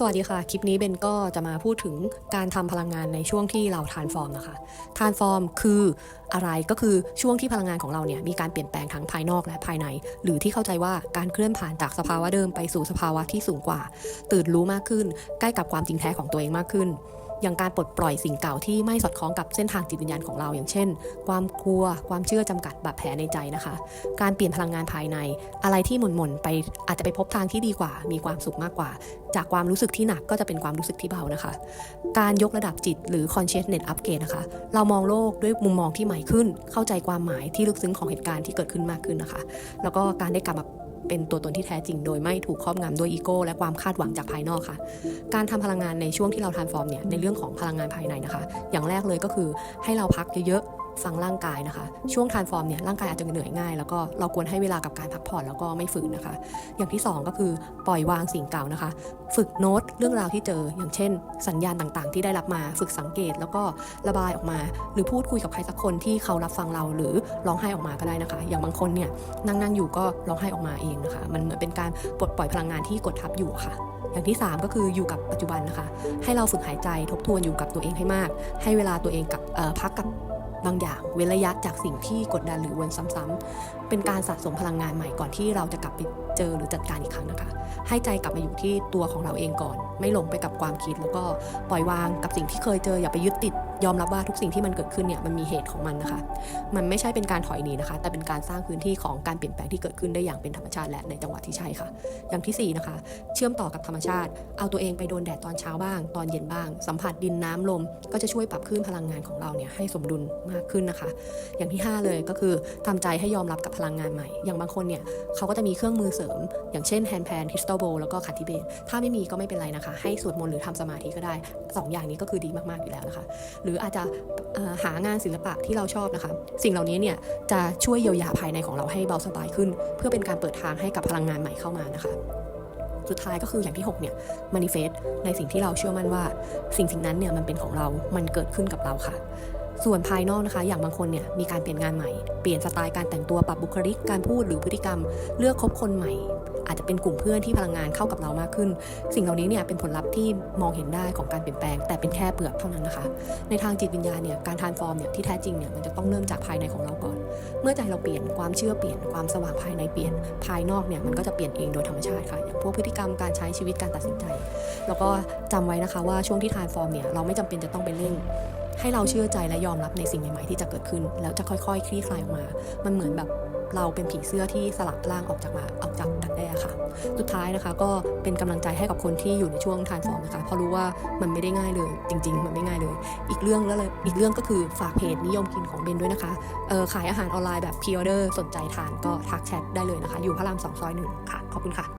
สวัสดีค่ะ คลิปนี้เบนก็จะมาพูดถึงการทำพลังงานในช่วงที่เราทานฟอร์มนะคะทานฟอร์มคืออะไรก็คือช่วงที่พลังงานของเราเนี่ยมีการเปลี่ยนแปลงทั้งภายนอกและภายใน หรือที่เข้าใจว่าการเคลื่อนผ่านจากสภาวะเดิมไปสู่สภาวะที่สูงกว่า ตื่นรู้มากขึ้น ใกล้กับความจริงแท้ของตัวเองมากขึ้น อย่างการปลดปล่อยสิ่งเก่าที่ไม่สอดคล้องกับเส้นทางจิตวิญญาณของเรา อย่างเช่น ความกลัว ความเชื่อจำกัดบาดแผลในใจนะคะ การเปลี่ยนพลังงานภายใน อะไรที่หม่นๆไปอาจจะไปพบทางที่ดีกว่า มีความสุขมากกว่า จากความรู้สึกที่หนักก็จะเป็นความรู้สึกที่เบานะคะ การยกระดับจิตหรือ consciousness upgrade นะคะ เรามองโลกด้วยมุมมองที่ใหม่ขึ้น เข้าใจความหมายที่ลึกซึ้งของเหตุการณ์ที่เกิดขึ้นมากขึ้นนะคะ แล้วก็การได้กลับมา เป็นตัวตนที่แท้จริง โดยไม่ถูกครอบงำด้วยอีโก้และความคาดหวังจากภายนอกค่ะ การทำพลังงานในช่วงที่เราทานฟอร์มเนี่ยในเรื่องของพลังงานภายในนะคะ อย่างแรกเลยก็คือให้เราพักเยอะๆ ฟังร่างกายนะคะ ช่วงทานฟอร์มเนี่ยร่างกายอาจจะเหนื่อยง่าย แล้วก็เราควรให้เวลากับการพักผ่อนแล้วก็ไม่ฝืนนะคะ อย่างที่สองก็คือปล่อยวางสิ่งเก่านะคะ ฝึกโน้ตเรื่องราวที่เจอ อย่างเช่น สัญญาณต่างๆ ที่ได้รับมาฝึกสังเกต แล้วก็ระบายออกมา หรือพูดคุยกับใครสักคนที่เขารับฟังเราหรือร้องไห้ออกมาก็ได้นะคะ อย่างบางคนเนี่ยนั่งนั่งอยู่ก็ร้องไห้ออกมาเองนะคะ มันเหมือนเป็นการปลดปล่อยพลังงานที่กดทับอยู่ค่ะอย่างที่ 3 ก็คืออยู่กับปัจจุบันนะคะ ให้เราฝึกหายใจทบทวนอยู่กับตัวเองให้มาก ให้เวลาตัวเองกับพักกับ บางอย่างเว้นระยะจากสิ่งที่กดดันหรือวนซ้ำๆเป็นการสะสมพลังงานใหม่ก่อนที่เราจะกลับไปเจอหรือจัดการอีกครั้งนะคะ ให้ใจกลับมาอยู่ที่ตัวของเราเองก่อน ไม่หลงไปกับความคิด แล้วก็ปล่อยวางกับสิ่งที่เคยเจออย่าไปยึดติด ยอมรับว่าทุกสิ่งที่มันเกิดขึ้นเนี่ยมันมีเหตุของมันนะคะ มันไม่ใช่เป็นการถอยหนีนะคะ แต่เป็นการสร้างพื้นที่ของการเปลี่ยนแปลงที่เกิดขึ้นได้อย่างเป็นธรรมชาติและในจังหวะที่ใช่ค่ะ อย่างที่สี่นะคะ เชื่อมต่อกับธรรมชาติ เอาตัวเองไปโดนแดดตอนเช้าบ้าง ตอนเย็นบ้าง สัมผัสดินน้ำลม ก็จะช่วยปรับคลื่นพลังงานของเราเนี่ยให้สมดุลมากขึ้นนะคะ อย่างที่ 5 เลยก็คือทำใจให้ยอมรับกับพลังงานใหม่ อย่างบางคนเนี่ยเขาก็จะมีเครื่องมือเสริม อย่างเช่นแฮนด์แพนทิสโตโบแล้วก็คัตติเบตถ้าไม่มีก็ไม่เป็นไรนะคะ ให้สวดมนต์หรือทำสมาธิก็ได้สองอย่างนี้ก็คือดีมากๆอยู่แล้วนะคะ หรืออาจจะหางานศิลปะที่เราชอบนะคะ สิ่งเหล่านี้เนี่ยจะช่วยเยียวยาภายในของเราให้เบาสบายขึ้น เพื่อเป็นการเปิดทางให้กับพลังงานใหม่เข้ามานะคะสุดท้ายก็คืออย่างที่ 6 เนี่ย manifest ในสิ่งที่เราเชื่อมั่นว่า สิ่งสิ่งนั้นเนี่ยมันเป็นของเรา มันเกิดขึ้นกับเราค่ะ ส่วนภายนอกนะคะอย่างบางคนเนี่ยมีการเปลี่ยนงานใหม่ เปลี่ยนสไตล์การแต่งตัวปรับบุคลิกการพูดหรือพฤติกรรม เลือกคบคนใหม่ อาจจะเป็นกลุ่มเพื่อนที่พลังงานเข้ากับเรามากขึ้น สิ่งเหล่านี้เนี่ยเป็นผลลัพธ์ที่มองเห็นได้ของการเปลี่ยนแปลง แต่เป็นแค่เปลือกเท่านั้นนะคะ ในทางจิตวิญญาณเนี่ยการทานฟอร์มเนี่ยที่แท้จริงเนี่ยมันจะต้องเริ่มจากภายในของเราก่อน เมื่อใจเราเปลี่ยนความเชื่อเปลี่ยนความสว่างภายในเปลี่ยน ภายนอกเนี่ยมันก็จะเปลี่ยนเองโดยธรรมชาติค่ะอย่างพวกพฤติกรรมการใช้ชีวิตการตัดสินใจ แล้วก็จำไว้นะคะว่าช่วงที่ทานฟอร์มเนี่ยเราไม่จำเป็นจะต้องไปเร่ง ให้เราเชื่อใจและยอมรับในสิ่งใหม่ๆที่จะเกิดขึ้น แล้วจะค่อยๆ คลี่คลายออกมา มันเหมือนแบบเราเป็นผีเสื้อที่สลัดร่างออกจากมาออกจากดักแด้ค่ะ สุดท้ายนะคะก็เป็นกำลังใจให้กับคนที่อยู่ในช่วงทานฟอร์มนะคะเพราะรู้ว่ามันไม่ได้ง่ายเลย จริง ๆ มันไม่ง่ายเลย อีกเรื่องแล้วเลยอีกเรื่องก็คือฝากเพจนิยมกินของเบนด้วยนะคะเออขายอาหารออนไลน์แบบพรีออเดอร์สนใจทานก็ทักแชทได้เลยนะคะ อยู่พระรามสองซอยหนึ่งค่ะ ขอบคุณค่ะ